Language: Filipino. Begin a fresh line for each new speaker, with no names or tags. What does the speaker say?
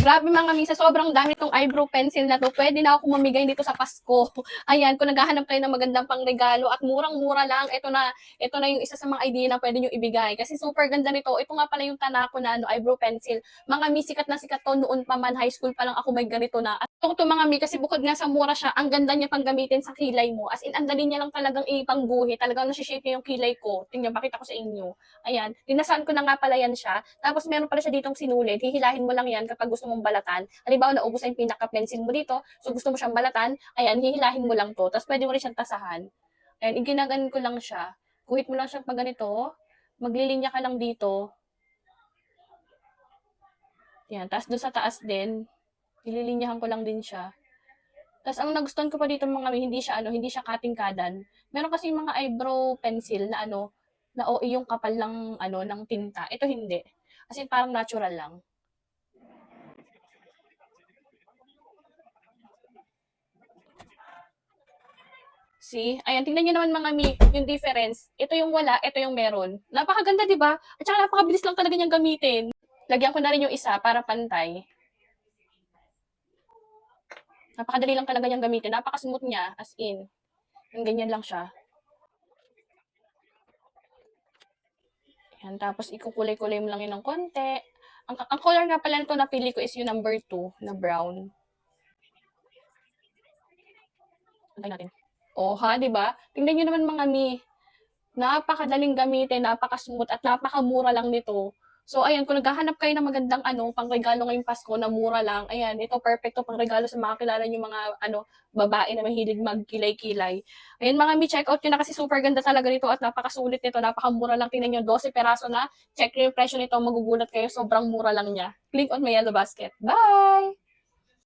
Grabe mga misa, sobrang dami tong eyebrow pencil na to. Pwede na ako mamigay dito sa Pasko. Ayan, kung naghahanap kayo ng magandang pangregalo at murang-mura lang, ito na, ito na yung isa sa mga idea na pwede nyo ibigay. Kasi super ganda nito. Ito nga pala yung tanako na ano, eyebrow pencil. Mga mi, sikat na sikat to noon pa man, high school pa lang ako may ganito na. At ito to mga mi, kasi bukod nga sa mura siya, ang ganda niya pang gamitin sa kilay mo. As in, ang dali niya lang talagang ipangguhi. Talagang nasishape niya yung kilay ko. Tingnan, pakita ko sa inyo. Ayan, dinasaan ko na nga pala yan siya. Tapos meron pala siya ditong sinulit. Hihilahin mo lang yan kapag gusto mong balatan. Halimbawa, naubos na yung pinaka-pencil mo dito. So, gusto mo siyang balatan. Ayan, hihilahin mo lang to. Tapos pwede mo rin siyang tasahan. Ayan, iginagan ko lang siya. Kuhit mo lang siya pag ganito. Maglilinya ka lang dito. Yan, tapos doon sa taas din, ililinyahan ko lang din siya. Tapos ang nagustuhan ko pa dito mga hindi siya ano, hindi siya cutting-kadan. Meron kasi mga eyebrow pencil na ano, na o yung kapal ng ano ng tinta. Ito hindi. Kasi parang natural lang. See? Ayan, tingnan niyo naman mga mi, yung difference. Ito yung wala, ito yung meron. Napakaganda, di ba? At saka napakabilis lang talaga niyang gamitin. Lagyan ko na rin yung isa para pantay. Napakadali lang talaga niyang gamitin. Napaka-smooth niya, as in. Yung ganyan lang siya. Yan, tapos ikukulay-kulay mo lang yun ng konti. Ang, ang color nga pala nito napili ko is yung number 2 na brown. Antay natin. Oh, ha, 'di ba? Tingnan niyo naman mga mi. Napakadaling gamitin, napaka-smooth at napakamura lang nito. So, ayan, kung naghahanap kayo ng magandang ano, pangregalo ngayong Pasko na mura lang, ayan, ito perfecto pangregalo sa mga kilala niyo mga ano, babae na mahilig magkilay-kilay. Ayan, mga mi, check out nyo na kasi super ganda talaga nito at napakasulit nito, napakamura lang. Tingnan nyo, 12 peraso na. Check nyo yung presyo nito, magugulat kayo, sobrang mura lang niya. Click on my yellow basket. Bye!